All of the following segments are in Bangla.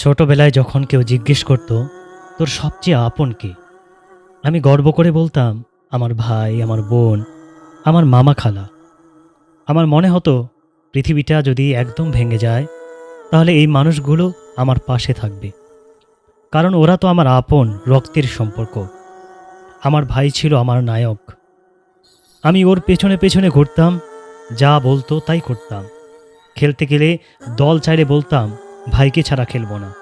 ছোটবেলায় যখন কেউ জিজ্ঞেস করতো, তোর সবচেয়ে আপন কে? আমি গর্ব করে বলতাম, আমার ভাই, আমার বোন, আমার মামা খালা। আমার মনে হতো, পৃথিবীটা যদি একদম ভেঙে যায়, তাহলে এই মানুষগুলো আমার পাশে থাকবে। কারণ ওরা তো আমার আপন রক্তের সম্পর্ক। আমার ভাই ছিল আমার নায়ক। আমি ওর পেছনে পেছনে ঘুরতাম, যা বলতো তাই করতাম। খেলতে গেলে দল চাইলে বলতাম ভাইকে ছাড়া খেলব না।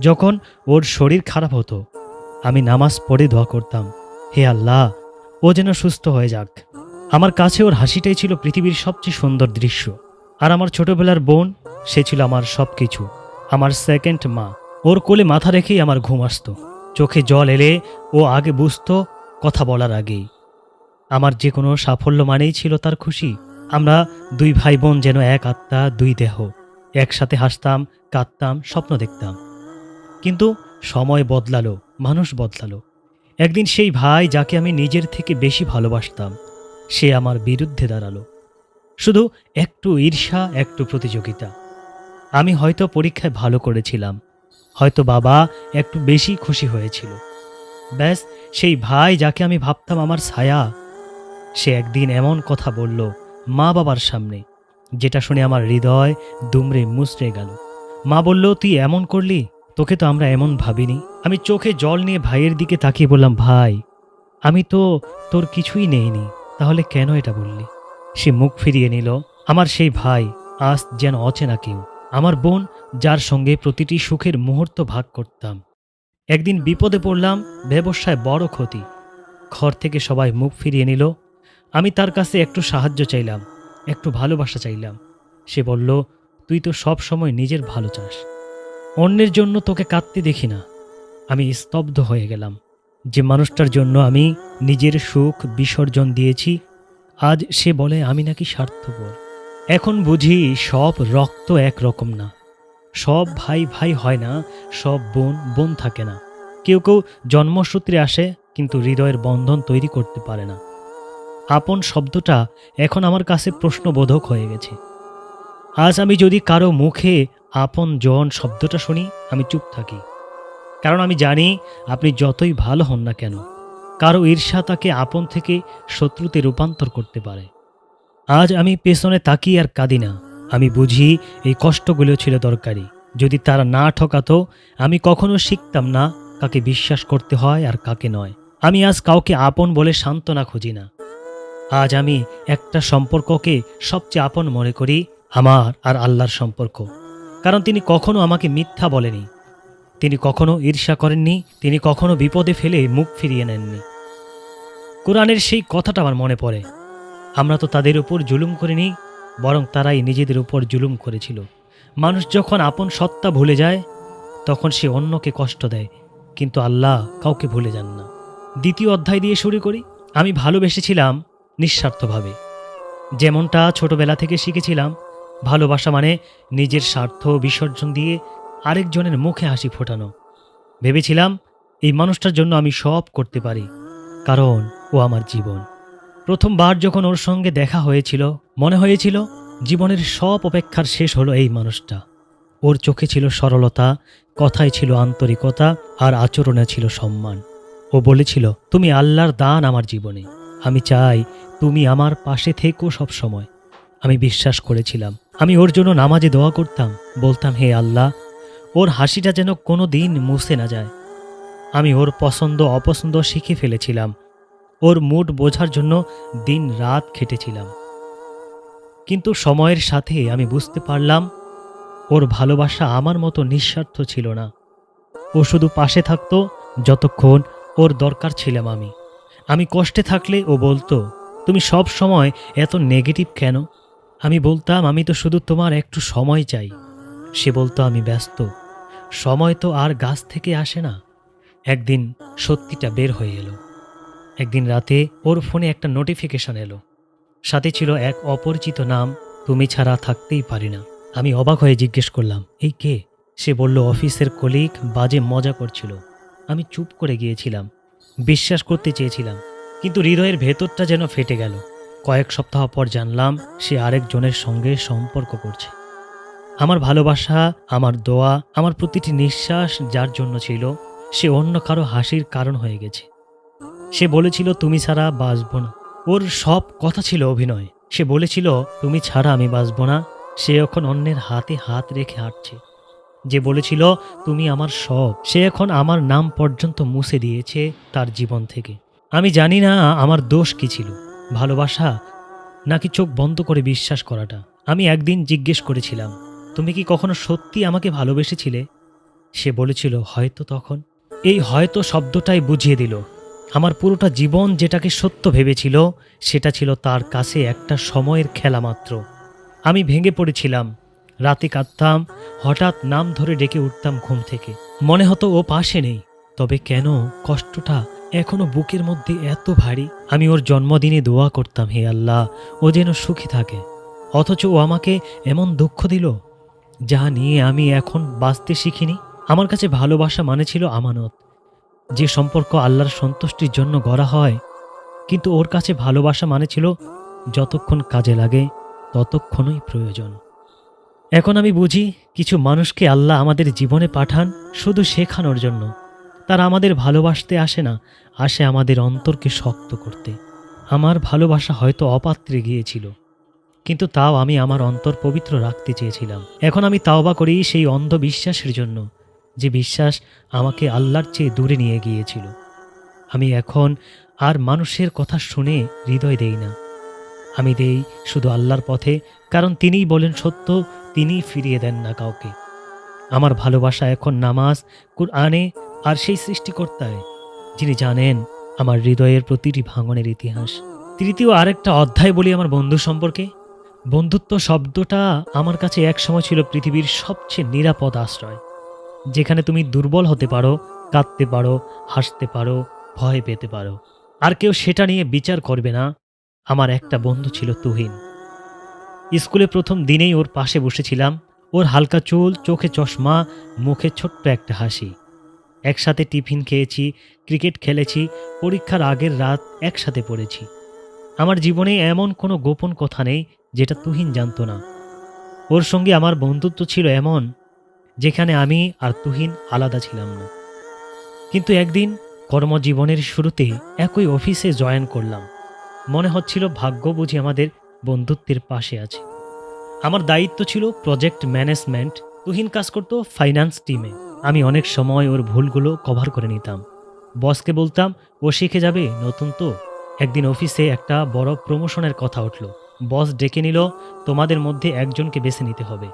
যখন ওর শরীর খারাপ হতো, আমি নামাজ পড়ে দোয়া করতাম, হে আল্লাহ, ও যেন সুস্থ হয়ে যাক। আমার কাছে ওর হাসিটাই ছিল পৃথিবীর সবচেয়ে সুন্দর দৃশ্য। আর আমার ছোটবেলার বোন, সে ছিল আমার সব কিছু আমার সেকেন্ড মা, ওর কোলে মাথা রেখেই আমার ঘুম আসতো। চোখে জল এলে ও আগে বুঝতো কথা বলার আগেই। আমার যে কোনো সাফল্য মানেই ছিল তার খুশি। আমরা দুই ভাই বোন যেন এক আত্মা, দুই দেহ। একসাথে হাসতাম, কাঁদতাম, স্বপ্ন দেখতাম। কিন্তু সময় বদলালো, মানুষ বদলালো। একদিন সেই ভাই যাকে আমি নিজের থেকে বেশি ভালোবাসতাম, সে আমার বিরুদ্ধে দাঁড়াল। শুধু একটু ঈর্ষা, একটু প্রতিযোগিতা। আমি হয়তো পরীক্ষায় ভালো করেছিলাম, হয়তো বাবা একটু বেশি খুশি হয়েছিল। ব্যাস, সেই ভাই যাকে আমি ভাবতাম আমার ছায়া, সে একদিন এমন কথা বলল মা বাবার সামনে। যেটা শুনে আমার হৃদয় দুমড়ে মুচড়ে গেল। মা বলল, তুই এমন করলি? তোকে তো আমরা এমন ভাবিনি। আমি চোখে জল নিয়ে ভাইয়ের দিকে তাকিয়ে বললাম, ভাই, আমি তো তোর কিছুই নেইনি। তাহলে কেন এটা বললি? সে মুখ ফিরিয়ে নিল, আমার সেই ভাই আজ যেন অচেনা কেউ। আমার বোন, যার সঙ্গে প্রতিটি সুখের মুহূর্ত ভাগ করতাম। একদিন বিপদে পড়লাম, ব্যবসায় বড় ক্ষতি। ঘর থেকে সবাই মুখ ফিরিয়ে নিল। আমি তার কাছে একটু সাহায্য চাইলাম। একটু ভালোবাসা চাইলাম। সে বলল, তুই তো সব সময় নিজের ভালো চাস। অন্যের জন্য তোকে কাঁদতে দেখি না। আমি স্তব্ধ হয়ে গেলাম। যে মানুষটার জন্য আমি নিজের সুখ বিসর্জন দিয়েছি, আজ সে বলে, আমি নাকি স্বার্থপর। এখন বুঝি সব রক্ত এক রকম না। সব ভাই ভাই হয় না, সব বোন বোন থাকে না। কেউ কেউ জন্মসূত্রে আসে, কিন্তু হৃদয়ের বন্ধন তৈরি করতে পারে না। আপন শব্দটা এখন আমার কাছে প্রশ্নবোধক হয়ে গেছে। আজ আমি যদি কারও মুখে আপন জন শব্দটা শুনি, আমি চুপ থাকি। কারণ আমি জানি আপনি যতই ভালো হন না কেন, কারও ঈর্ষা তাকে আপন থেকে শত্রুতে রূপান্তর করতে পারে। আজ আমি পেছনে তাকিয়ে আর কাঁদি না। আমি বুঝি এই কষ্টগুলো ছিল দরকারি। যদি তারা না ঠকাতো, আমি কখনো শিখতাম না কাকে বিশ্বাস করতে হয় আর কাকে নয়। আমি আজ কাউকে আপন বলে সান্ত্বনা খুঁজি না। আজ আমি একটা সম্পর্ককে সবচেয়ে আপন মনে করি, আমার আর আল্লাহর সম্পর্ক। কারণ তিনি কখনো আমাকে মিথ্যা বলেনি। তিনি কখনো ঈর্ষা করেননি, তিনি কখনো বিপদে ফেলে মুখ ফিরিয়ে নেননি। কোরআনের সেই কথাটা আমার মনে পড়ে। আমরা তো তাদের উপর জুলুম করিনি, বরং তারাই নিজেদের উপর জুলুম করেছিল। মানুষ যখন আপন সত্তা ভুলে যায়, তখন সে অন্যকে কষ্ট দেয়, কিন্তু আল্লাহ কাউকে ভুলে যান না। দ্বিতীয় অধ্যায় দিয়ে শুরু করি। আমি ভালোবেসেছিলাম নিঃস্বার্থভাবে। যেমনটা ছোটবেলা থেকে শিখেছিলাম, ভালোবাসা মানে নিজের স্বার্থ বিসর্জন দিয়ে আরেকজনের মুখে হাসি ফোটানো। ভেবেছিলাম, এই মানুষটার জন্য আমি সব করতে পারি, কারণ ও আমার জীবন। প্রথমবার যখন ওর সঙ্গে দেখা হয়েছিল, মনে হয়েছিল জীবনের সব অপেক্ষার শেষ হলো এই মানুষটা। ওর চোখে ছিল সরলতা, কথায় ছিল আন্তরিকতা, আর আচরণে ছিল সম্মান। ও বলেছিল, তুমি আল্লাহর দান আমার জীবনে। আমি চাই তুমি আমার পাশে থেকো সব সময়। আমি বিশ্বাস করেছিলাম। আমি ওর জন্য নামাজে দোয়া করতাম। বলতাম, হে আল্লাহ, ওর হাসিটা যেন কোনো দিন মুছে না যায়। আমি ওর পছন্দ, অপছন্দ শিখে ফেলেছিলাম। ওর মুড বোঝার জন্য দিন রাত খেটেছিলাম। কিন্তু সময়ের সাথে আমি বুঝতে পারলাম, ওর ভালোবাসা আমার মতো নিঃস্বার্থ ছিল না। ও শুধু পাশে থাকতো, যতক্ষণ ওর দরকার ছিলাম আমি। আমি কষ্টে থাকলে ও বলতো, তুমি সব সময় এত নেগেটিভ কেন? আমি বলতাম, আমি তো শুধু তোমার একটু সময় চাই। সে বলতো, আমি ব্যস্ত। সময় তো আর গাছ থেকে আসে না। একদিন সত্যিটা বের হয়ে এলো। একদিন রাতে ওর ফোনে একটা নোটিফিকেশন এলো। সাথে ছিল এক অপরিচিত নাম, তুমি ছাড়া থাকতেই পারি না। আমি অবাক হয়ে জিজ্ঞেস করলাম, এই কে? সে বলল, অফিসের কলিগ বাজে মজা করছিল। আমি চুপ করে গিয়েছিলাম। বিশ্বাস করতে চেয়েছিলাম, কিন্তু হৃদয়ের ভেতরটা যেন ফেটে গেল। কয়েক সপ্তাহ পর জানলাম সে আরেকজনের সঙ্গে সম্পর্ক করছে। আমার ভালোবাসা, আমার দোয়া, আমার প্রতিটি নিঃশ্বাস যার জন্য ছিল, সে অন্য কারও হাসির কারণ হয়ে গেছে। সে বলেছিল, তুমি ছাড়া বাঁচব না। ওর সব কথা ছিল অভিনয়। সে বলেছিল, তুমি ছাড়া আমি বাঁচব না। সে এখন অন্যের হাতে হাত রেখে হাঁটছে। যে বলেছিল, তুমি আমার সব। সে এখন আমার নাম পর্যন্ত মুছে দিয়েছে তার জীবন থেকে। আমি জানি না আমার দোষ কি ছিল, ভালোবাসা নাকি চোখ বন্ধ করে বিশ্বাস করাটা। আমি একদিন জিজ্ঞেস করেছিলাম, তুমি কি কখনো সত্যি আমাকে ভালোবেসেছিলে? সে বলেছিল, হয়তো তখন। এই হয়তো শব্দটাই বুঝিয়ে দিল, আমার পুরোটা জীবন যেটাকে সত্য ভেবেছিল, সেটা ছিল তার কাছে একটা সময়ের খেলা মাত্র। আমি ভেঙে পড়েছিলাম রাতে কাঁদতাম, হঠাৎ নাম ধরে ডেকে উঠতাম ঘুম থেকে। মনে হতো ও পাশে নেই, তবে কেন কষ্টটা এখনও বুকের মধ্যে এত ভারী। আমি ওর জন্মদিনে দোয়া করতাম, হে আল্লাহ, ও যেন সুখী থাকে। অথচ ও আমাকে এমন দুঃখ দিল যা নিয়ে আমি এখন বাঁচতে শিখিনি। আমার কাছে ভালোবাসা মানে ছিল আমানত। যে সম্পর্ক আল্লাহর সন্তুষ্টির জন্য গড়া হয়, কিন্তু ওর কাছে ভালোবাসা মানে ছিল যতক্ষণ কাজে লাগে, ততক্ষণই প্রয়োজন। এখন আমি বুঝি কিছু মানুষকে আল্লাহ আমাদের জীবনে পাঠান শুধু শেখানোর জন্য। তারা আমাদের ভালোবাসতে আসে না, আসে আমাদের অন্তরকে শক্ত করতে। আমার ভালোবাসা হয়তো অপাত্রে গিয়েছিল, কিন্তু তাও আমি আমার অন্তর পবিত্র রাখতে চেয়েছিলাম। এখন আমি তাওবা করি সেই অন্ধবিশ্বাসের জন্য, যে বিশ্বাস আমাকে আল্লাহর চেয়ে দূরে নিয়ে গিয়েছিল। আমি এখন আর মানুষের কথা শুনে হৃদয় দেই না। আমি দেই শুধু আল্লাহর পথে, কারণ তিনিই বলেন সত্য, তিনিই ফিরিয়ে দেন না কাউকে। আমার ভালোবাসা এখন নামাজ, কুরআনে আর সেই সৃষ্টিকর্তায়, যিনি জানেন আমার হৃদয়ের প্রতিটি ভাঙনের ইতিহাস। তৃতীয় আরেকটা অধ্যায় বলি আমার বন্ধু সম্পর্কে। বন্ধুত্ব শব্দটা আমার কাছে একসময় ছিল পৃথিবীর সবচেয়ে নিরাপদ আশ্রয়, যেখানে তুমি দুর্বল হতে পারো, কাঁদতে পারো, হাসতে পারো, ভয় পেতে পারো। আর কেউ সেটা নিয়ে বিচার করবে না আমার একটা বন্ধু ছিল তুহিন। স্কুলে প্রথম দিনেই ওর পাশে বসেছিলাম। ওর হালকা চুল, চোখে চশমা, মুখে ছোট্ট একটা হাসি। একসাথে টিফিন খেয়েছি, ক্রিকেট খেলেছি, পরীক্ষার আগের রাত একসাথে পড়েছি। আমার জীবনে এমন কোনো গোপন কথা নেই যেটা তুহিন জানত না। ওর সঙ্গে আমার বন্ধুত্ব ছিল এমন, যেখানে আমি আর তুহিন আলাদা ছিলাম না। কিন্তু একদিন কর্মজীবনের শুরুতে একই অফিসে জয়েন করলাম। মনে হচ্ছিল ভাগ্য বুঝি আমাদের বন্ধুত্বের পাশে আছে। আমার দায়িত্ব ছিল প্রজেক্ট ম্যানেজমেন্ট তুহিন কাজ করতো ফাইন্যান্স টিমে আমি অনেক সময় ওর ভুলগুলো কভার করে নিতাম। বসকে বলতাম, ও শিখে যাবে, নতুন তো। একদিন অফিসে একটা বড় প্রমোশনের কথা উঠল। বস ডেকে নিল, তোমাদের মধ্যে একজনকে বেছে নিতে হবে,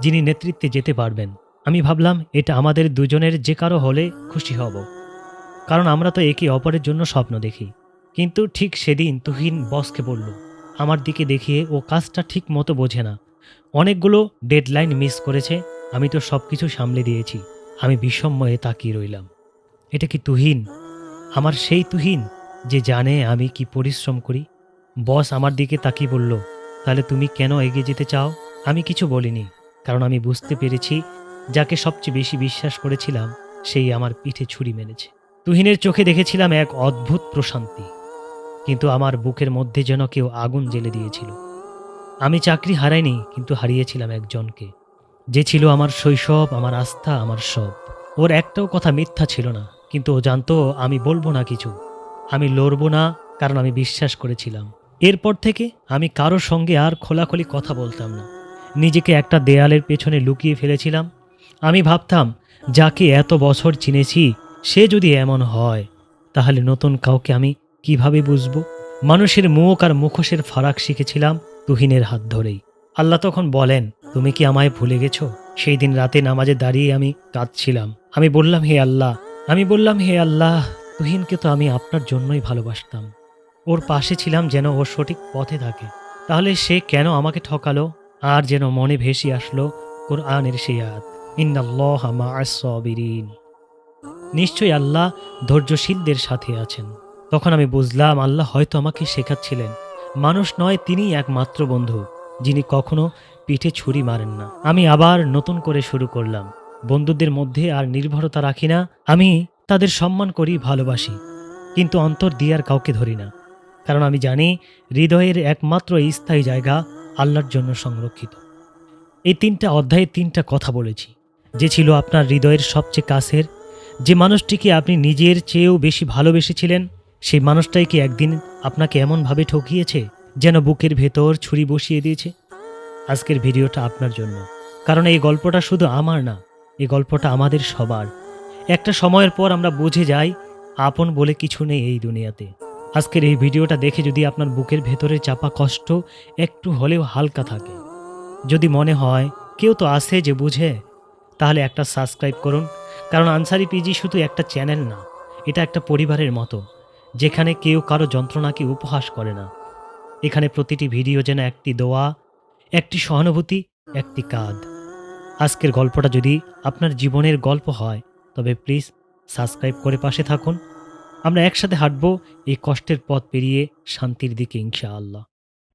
যিনি নেতৃত্বে যেতে পারবেন। আমি ভাবলাম, এটা আমাদের দুজনের যে কারও হলে খুশি হব। কারণ আমরা তো একে অপরের জন্য স্বপ্ন দেখি। কিন্তু ঠিক সেদিন তুহিন বসকে বলল, আমার দিকে দেখিয়ে ও কাজটা ঠিক মতো বোঝে না। অনেকগুলো ডেডলাইন মিস করেছে, আমি তো সব কিছু সামলে দিয়েছি। আমি বিষময়ে তাকিয়ে রইলাম। এটা কি তুহিন? আমার সেই তুহিন যে জানে আমি কি পরিশ্রম করি? বস আমার দিকে তাকিয়ে বলল, তাহলে তুমি কেন এগিয়ে যেতে চাও? আমি কিছু বলিনি, কারণ আমি বুঝতে পেরেছি যাকে সবচেয়ে বেশি বিশ্বাস করেছিলাম, সেই আমার পিঠে ছুরি মেরেছে তুহিনের চোখে দেখেছিলাম এক অদ্ভুত প্রশান্তি। কিন্তু আমার বুকের মধ্যে যেন কেউ আগুন জ্বেলে দিয়েছিল। আমি চাকরি হারাইনি, কিন্তু হারিয়েছিলাম একজনকে। যে ছিল আমার শৈশব, আমার আস্থা, আমার সব। ওর একটাও কথা মিথ্যা ছিল না, কিন্তু ও জানতো আমি বলব না কিছু। আমি লড়বো না, কারণ আমি বিশ্বাস করেছিলাম। এরপর থেকে আমি কারোর সঙ্গে আর খোলাখুলি কথা বলতাম না। নিজেকে একটা দেয়ালের পেছনে লুকিয়ে ফেলেছিলাম। আমি ভাবতাম, যাকে এত বছর চিনেছি, সে যদি এমন হয়, তাহলে নতুন কাউকে আমি কীভাবে বুঝব? মানুষের মুখ আর মুখোশের ফারাক শিখেছিলাম তুহিনের হাত ধরেই। আল্লাহ তখন বলেন, তুমি কি আমায় ভুলে গেছো? সেই দিন রাতে নামাজে দাঁড়িয়ে আমি কাঁদছিলাম। আমি বললাম, হে আল্লাহ, আমি বললাম, হে আল্লাহ, তুহিনকে তো আমি আপনার জন্যই ভালোবাসতাম। ওর পাশে ছিলাম যেন ও সঠিক পথে থাকে। তাহলে সে কেন আমাকে ঠকালো? আর যেন মনে ভেসে আসলো কোরআনের সেই আয়াত, ইন্নাল্লাহ নিশ্চয়ই আল্লাহ ধৈর্যশীলদের সাথে আছেন। তখন আমি বুঝলাম আল্লাহ হয়তো আমাকে শেখাচ্ছিলেন। মানুষ নয়, তিনিই একমাত্র বন্ধু, যিনি কখনো পিঠে ছুরি মারেন না। আমি আবার নতুন করে শুরু করলাম। বন্ধুদের মধ্যে আর নির্ভরতা রাখি না। আমি তাদের সম্মান করি, ভালোবাসি। কিন্তু অন্তর দিয়ে আর কাউকে ধরি না। কারণ আমি জানি, হৃদয়ের একমাত্র এই স্থায়ী জায়গা আল্লাহর জন্য সংরক্ষিত। এই তিনটা অধ্যায়ে তিনটা কথা বলেছি। যে ছিল আপনার হৃদয়ের সবচেয়ে কাছের, যে মানুষটিকে আপনি নিজের চেয়েও বেশি ভালোবেসেছিলেন সেই মানুষটাই কি একদিন আপনাকে এমনভাবে ঠকিয়েছে যেন বুকের ভেতর ছুরি বসিয়ে দিয়েছে? আজকের ভিডিওটা আপনার জন্য। কারণ এই গল্পটা শুধু আমার না, এই গল্পটা আমাদের সবার। একটা সময়ের পর আমরা বুঝে যাই, আপন বলে কিছু নেই এই দুনিয়াতে। আজকের এই ভিডিওটা দেখে যদি আপনার বুকের ভেতরে চাপা কষ্ট একটু হলেও হালকা থাকে। যদি মনে হয় কেউ তো আছে যে বুঝে, তাহলে একটা সাবস্ক্রাইব করুন। কারণ আনসারি পিজি শুধু একটা চ্যানেল না, এটা একটা পরিবারের মতো। যেখানে কেউ কারও যন্ত্রণাকে উপহাস করে না। এখানে প্রতিটি ভিডিও যেন একটি দোয়া, একটি সহানুভূতি, একটি কাঁধ আজকের গল্পটা যদি আপনার জীবনের গল্প হয়, তবে প্লিজ সাবস্ক্রাইব করে পাশে থাকুন। আমরা একসাথে হাঁটব, এই কষ্টের পথ পেরিয়ে শান্তির দিকে ইনশাআল্লাহ।